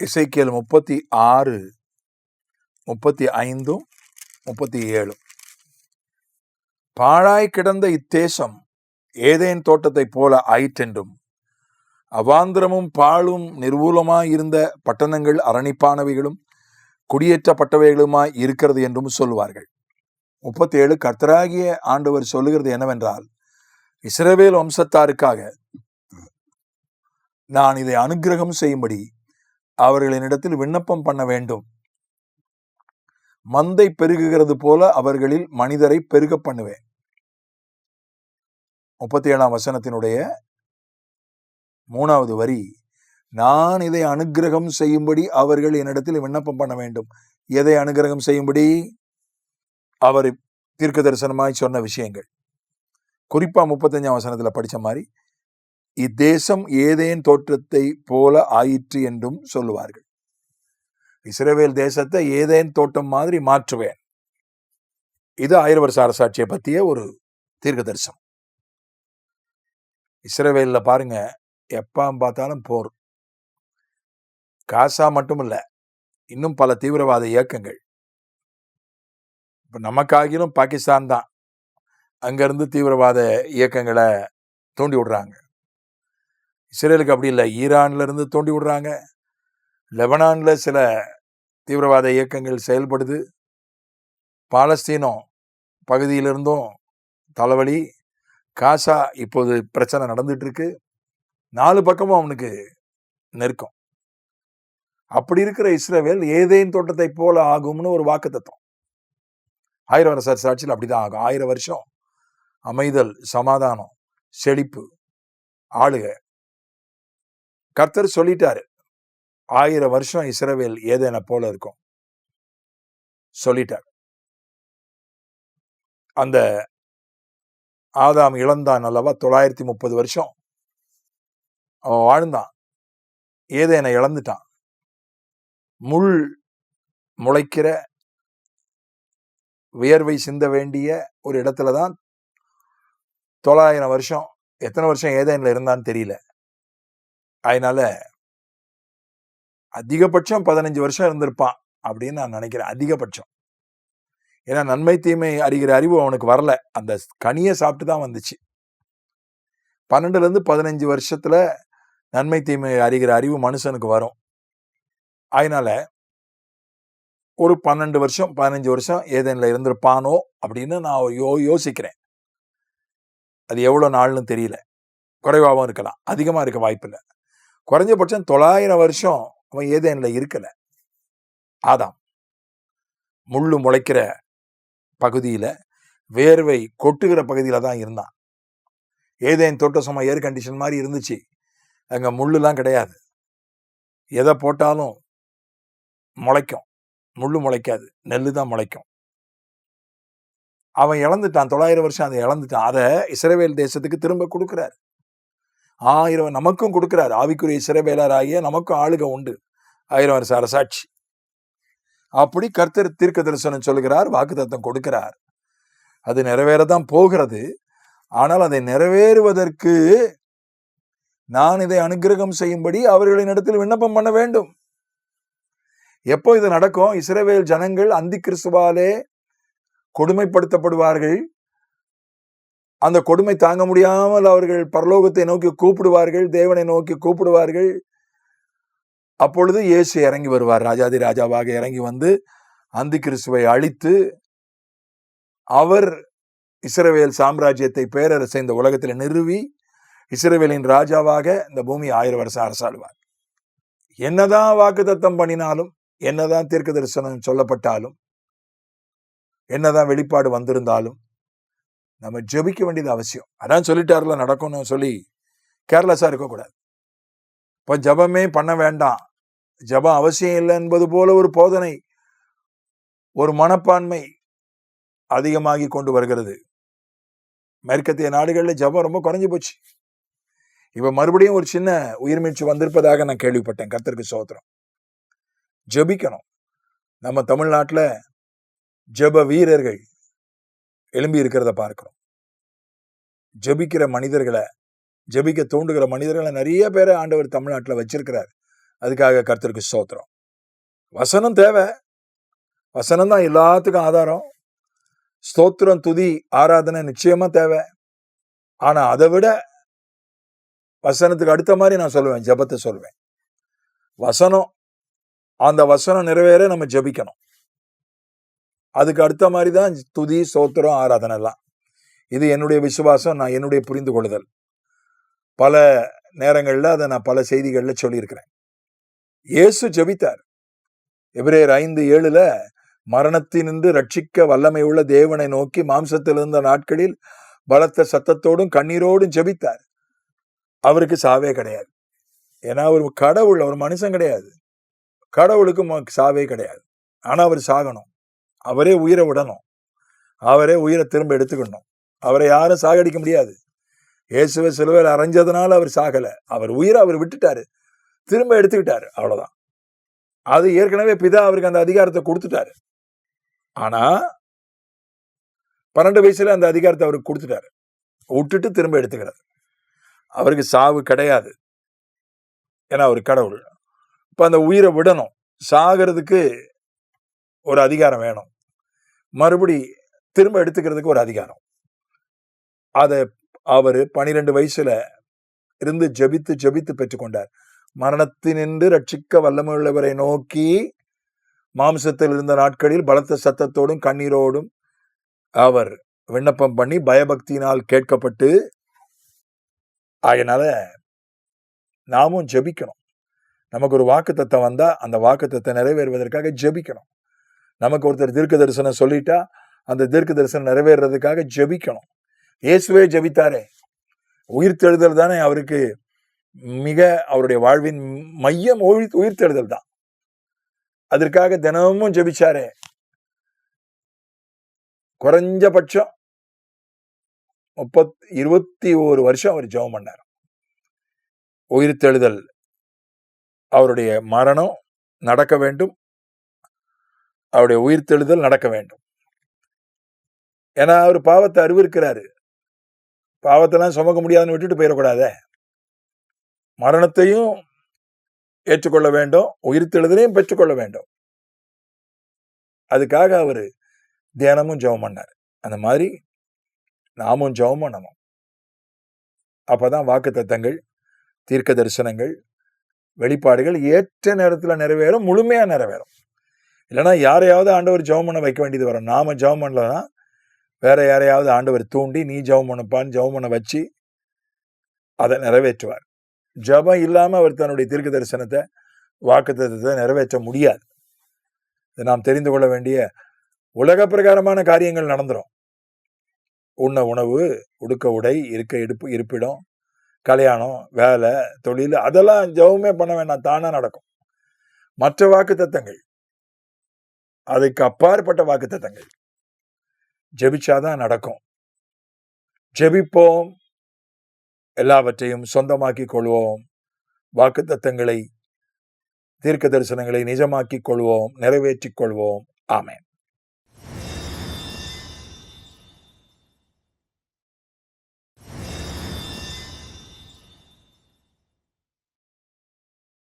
இசைக்கியல் முப்பத்தி ஆறு முப்பத்தி ஐந்தும் முப்பத்தி ஏழும். பாழாய் கிடந்த இத்தேசம் ஏதேன் தோட்டத்தைப் போல ஆயிற்றென்றும். அவாந்திரமும் பாழும் நிர்வூலமாயிருந்த பட்டணங்கள் அரணிப்பானவைகளும் குடியேற்றப்பட்டவைகளுமாய் இருக்கிறது என்றும் சொல்வார்கள். முப்பத்தி ஏழு கர்த்தராகிய ஆண்டவர் சொல்லுகிறது என்னவென்றால் இஸ்ரவேல் வம்சத்தாருக்காக நான் இதை அனுக்கிரகம் செய்யும்படி அவர்களினிடத்தில் விண்ணப்பம் பண்ண வேண்டும். மந்தை பெருகுகிறது போல அவர்களில் மனிதரை பெருக பண்ணுவேன். முப்பத்தி ஏழாம் வசனத்தினுடைய மூணாவது வரி நான் இதை அனுக்கிரகம் செய்யும்படி அவர்கள் என்னிடத்தில் விண்ணப்பம் பண்ண வேண்டும். எதை அனுக்கிரகம் செய்யும்படி? அவர் தீர்க்க தரிசனமாய் சொன்ன விஷயங்கள். குறிப்பா முப்பத்தஞ்சாம் வசனத்துல படிச்ச மாதிரி இத்தேசம் ஏதேன் தோற்றத்தை போல ஆயிற்று என்றும் சொல்லுவார்கள். இஸ்ரவேல் தேசத்தை ஏதேன் தோட்டம் மாதிரி மாற்றுவேன். இது ஆயிரம் சாரசாட்சியை அரசாட்சியை ஒரு தீர்க்க தரிசனம் இஸ்ரேவேலில் பாருங்க எப்பாம் பார்த்தாலும் போர். காசா மட்டும் இல்லை இன்னும் பல தீவிரவாத இயக்கங்கள். இப்போ நமக்காகிலும் பாகிஸ்தான் தான். அங்கிருந்து தீவிரவாத இயக்கங்களை தூண்டி விடுறாங்க. இஸ்ரேலுக்கு அப்படி இல்லை. ஈரான்லேருந்து இருந்து விடுறாங்க. லெபனானில் சில தீவிரவாத இயக்கங்கள் செயல்படுது. பாலஸ்தீனம் பகுதியிலிருந்தும் தலைவலி. காசா இப்போது பிரச்சனை நடந்துட்டுருக்கு. நாலு பக்கமும் அவனுக்கு நெருக்கம். அப்படி இருக்கிற இஸ்ரேவேல் ஏதேன் தோட்டத்தை போல ஆகும்னு ஒரு வாக்கு தத்துவம் ஆயிரம் வருஷ சாட்சியில் அப்படிதான் ஆகும். ஆயிரம் வருஷம் அமைதல் சமாதானம் செழிப்பு ஆளுக. கர்த்தர் சொல்லிட்டாரு ஆயிரம் வருஷம் இஸ்ரவேல் ஏதேன போல இருக்கும். சொல்லிட்டார். அந்த ஆதாம் இழந்தான் அல்லவா? தொள்ளாயிரத்தி முப்பது வருஷம். அவன் வாழ்ந்தான். ஏதேனை இழந்துட்டான். முள் முளைக்கிற வியர்வை சிந்த வேண்டிய ஒரு இடத்துல தான் தொள்ளாயிரம் வருஷம் எத்தனை வருஷம் ஏதேனில் இருந்தான்னு தெரியல. அதனால அதிகபட்சம் பதினஞ்சு வருஷம் இருந்திருப்பான் அப்படின்னு நான் நினைக்கிறேன். அதிகபட்சம். ஏன்னா நன்மை தீமை அறிகிற அறிவு அவனுக்கு வரல. அந்த கனியை சாப்பிட்டு தான் வந்துச்சு. பன்னெண்டுலேருந்து பதினஞ்சு வருஷத்துல நன்மை தீமை அறிகிற அறிவு மனுஷனுக்கு வரும். அதனால ஒரு பன்னெண்டு வருஷம் பதினஞ்சு வருஷம் ஏதேனில் இருந்திருப்பானோ அப்படின்னு நான் யோ யோசிக்கிறேன். அது எவ்வளோ நாள்னு தெரியல. குறைவாகவும் இருக்கலாம். அதிகமாக இருக்க வாய்ப்பில்லை. குறைஞ்சபட்சம் தொள்ளாயிரம் வருஷம் அவன் ஏதேனில் இருக்கலை. ஆதாம். முள்ளு முளைக்கிற பகுதியில் வேர்வை கொட்டுகிற பகுதியில் தான் இருந்தான். ஏதேன் தோட்ட சும்மா ஏர் கண்டிஷன் மாதிரி இருந்துச்சு. அங்கே முள்ளுலாம் கிடையாது. எதை போட்டாலும் முளைக்கும். முள்ளு முளைக்காது. நெல்லு தான் முளைக்கும். அவன் இழந்துட்டான். தொள்ளாயிரம் வருஷம் அதை இழந்துட்டான். அதை இஸ்ரவேல் தேசத்துக்கு திரும்ப கொடுக்குறாரு. ஆயிரம் நமக்கும் கொடுக்குறாரு. ஆவிக்குரிய இஸ்ரவேலராகிய நமக்கும் ஆளுக உண்டு. ஆயிரம் வருஷ அரசாட்சி அப்படி கர்த்தர் தீர்க்க தரிசனம் சொல்கிறார் வாக்குத்தத்தம் கொடுக்கிறார். அது நிறைவேறதான் போகிறது. ஆனால் அதை நிறைவேறுவதற்கு நான் இதை அனுகிரகம் செய்யும்படி அவர்களின் இடத்தில் விண்ணப்பம் பண்ண வேண்டும். எப்போ இது நடக்கும்? இஸ்ரேவேல் ஜனங்கள் அந்தி கிறிஸ்துவாலே கொடுமைப்படுத்தப்படுவார்கள். அந்த கொடுமை தாங்க முடியாமல் அவர்கள் பரலோகத்தை நோக்கி கூப்பிடுவார்கள் தேவனை நோக்கி கூப்பிடுவார்கள். அப்பொழுது இயேசு இறங்கி வருவார். ராஜாதி ராஜாவாக இறங்கி வந்து அந்தி கிறிஸ்துவை அழித்து அவர் இஸ்ரவேல் சாம்ராஜ்யத்தை பேரரசை இந்த உலகத்தில் நிறுவி இஸ்ரவேலின் ராஜாவாக இந்த பூமி ஆயிரம் வருஷம் அரசாடுவார் என்னதான் வாக்கு தத்தம் பண்ணினாலும் என்னதான் தீர்க்க தரிசனம் சொல்லப்பட்டாலும் என்னதான் வெளிப்பாடு வந்திருந்தாலும் நம்ம ஜெபிக்க வேண்டியது அவசியம். அதான் சொல்லிட்டாருல நடக்கணும்னு சொல்லி கேர்லெஸ்ஸாக இருக்கக்கூடாது. இப்போ ஜபமே பண்ண வேண்டாம். ஜபம் அவசியம் இல்லை என்பது போல ஒரு போதனை ஒரு மனப்பான்மை அதிகமாகி கொண்டு வருகிறது. மேற்கத்திய நாடுகளில் ஜபம் ரொம்ப குறைஞ்சி போச்சு. இப்போ மறுபடியும் ஒரு சின்ன உயிர்மீழ்ச்சி வந்திருப்பதாக நான் கேள்விப்பட்டேன். கர்த்தருக்கு சோத்திரம். ஜபிக்கணும். நம்ம தமிழ்நாட்டில் ஜப வீரர்கள் எழும்பி இருக்கிறத பார்க்கிறோம். ஜபிக்கிற மனிதர்களை ஜபிக்க தோண்டுகிற மனிதர்களை நிறைய பேரை ஆண்டவர் தமிழ்நாட்டில் வச்சிருக்கிறார். அதுக்காக கர்த்தருக்கு ஸ்தோத்திரம். வசனம் தேவை. வசனம் தான் எல்லாத்துக்கும் ஆதாரம். ஸ்தோத்திரம் துதி ஆராதனை நிச்சயமா தேவை. ஆனா அதை விட வசனத்துக்கு அடுத்த மாதிரி நான் சொல்லுவேன் ஜெபத்தை சொல்லுவேன். வசனம் அந்த வசனம் நிறைவேற நம்ம ஜெபிக்கணும். அதுக்கு அடுத்த மாதிரி தான் துதி சோத்திரம் ஆராதனை எல்லாம். இது என்னுடைய விசுவாசம் நான் என்னுடைய புரிந்து கொள்ளுதல் பல நேரங்களில் அதை நான் பல செய்திகளில் சொல்லியிருக்கிறேன். இயேசு ஜெபித்தார். எபிரேயர் ஐந்து ஏழுல மரணத்தினின்று ரட்சிக்க வல்லமை உள்ள தேவனை நோக்கி மாம்சத்தில் இருந்த நாட்களில் பலத்த சத்தத்தோடும் கண்ணீரோடும் ஜெபித்தார். அவருக்கு சாவே கிடையாது. ஏன்னா அவர் கடவுள் அவர் மனுஷன் கிடையாது. கடவுளுக்கு சாவே கிடையாது. ஆனால் அவர் சாகணும். அவரே உயிரை விடணும். அவரே உயிரை திரும்ப எடுத்துக்கணும். அவரை யாரும் சாகடிக்க முடியாது. இயேசுவை சிலுவையில் அரைஞ்சதுனால அவர் சாகலை. அவர் உயிரை அவர் விட்டுட்டாரு. திரும்ப எடுத்துக்கிட்டாரு. அவ்வளவுதான். அது ஏற்கனவே பிதா அவருக்கு அந்த அதிகாரத்தை கொடுத்துட்டாரு. ஆனா பன்னெண்டு வயசுல அந்த அதிகாரத்தை அவருக்கு கொடுத்துட்டாரு. விட்டுட்டு திரும்ப எடுத்துக்கிறார். அவருக்கு சாவு கிடையாது. ஏன்னா அவர் கடவுள். இப்ப அந்த உயிரை விடணும். சாகிறதுக்கு ஒரு அதிகாரம் வேணும். மறுபடி திரும்ப எடுத்துக்கிறதுக்கு ஒரு அதிகாரம். அதை அவர் பனிரெண்டு வயசுல இருந்து ஜெபித்து ஜெபித்து பெற்றுக்கொண்டார். மரணத்தினின்று ரட்சிக்க வல்லமுள்ளவரை நோக்கி மாம்சத்தில் இருந்த நாட்களில் பலத்த சத்தத்தோடும் கண்ணீரோடும் அவர் விண்ணப்பம் பண்ணி பயபக்தியினால் கேட்கப்பட்டு அதனால நாமும் ஜெபிக்கணும். நமக்கு ஒரு வாக்கு தத்தம் வந்தா அந்த வாக்கு தத்தம் நிறைவேறுவதற்காக ஜெபிக்கணும். நமக்கு ஒருத்தர் தீர்க்க தரிசனம் சொல்லிட்டா அந்த தீர்க்க தரிசனம் நிறைவேறதுக்காக ஜெபிக்கணும். இயேசுவே ஜெபித்தாரே. உயிர்த்தெழுதல் தானே அவருக்கு மிக அவருடைய வாழ்வின் மையம் உயிர் உயிர்த்தெழுதல் தான். அதற்காக தினமும் ஜெபிச்சாரே. குறைஞ்சபட்சம் முப்பத் இருபத்தி ஒரு வருஷம் அவர் ஜெபம் பண்ணார். உயிர்த்தெழுதல் அவருடைய மரணம் நடக்க வேண்டும். அவருடைய உயிர்த்தெழுதல் நடக்க வேண்டும். ஏன்னா அவர் பாவத்தை அறிவிருக்கிறாரு. பாவத்தெல்லாம் சுமக்க முடியாதுன்னு விட்டுட்டு போயிடக்கூடாத. மரணத்தையும் ஏற்றுக்கொள்ள வேண்டும். உயிர்த்தெழுதலையும் பெற்றுக்கொள்ள வேண்டும். அதுக்காக அவர் தியானமும் ஜெபம் பண்ணார். அந்த மாதிரி நாமும் ஜெபம் பண்ணணும். அப்போதான் வாக்கு தத்தங்கள் தீர்க்க தரிசனங்கள் வெளிப்பாடுகள் ஏற்ற நேரத்தில் நிறைவேறும் முழுமையா நிறைவேறும். இல்லைன்னா யாரையாவது ஆண்டவர் ஜெபம் பண்ண வைக்க வேண்டியது வரும். நாம ஜெபம் பண்ணலன்னா வேற யாரையாவது ஆண்டவர் தூண்டி நீ ஜெபம் பண்ணப்பான்னு ஜெபம் பண்ண வச்சு அதை நிறைவேற்றுவார். ஜெபம் இல்லாமல் அவர் தன்னுடைய தீர்க்க தரிசனத்தை வாக்குத்தத்தத்தை நிறைவேற்ற முடியாது. இதை நாம் தெரிந்து கொள்ள வேண்டிய உலக பிரகாரமான காரியங்கள் நடந்துடும் உண்ண உணவு உடுக்க உடை இருக்க எடுப்பு இருப்பிடம் கல்யாணம் வேலை தொழில் அதெல்லாம் ஜெபமே பண்ண வேண்டாம் தானாக நடக்கும். மற்ற வாக்கு தத்தங்கள் அதுக்கு அப்பாற்பட்ட வாக்கு தத்தங்கள் ஜெபிச்சாதான் நடக்கும். ஜெபிப்போம். எல்லாவற்றையும் சொந்தமாக்கிக் கொள்வோம். வாக்கு தத்தங்களை தீர்க்க தரிசனங்களை நிஜமாக்கிக் கொள்வோம். நிறைவேற்றிக் கொள்வோம். ஆமேன்.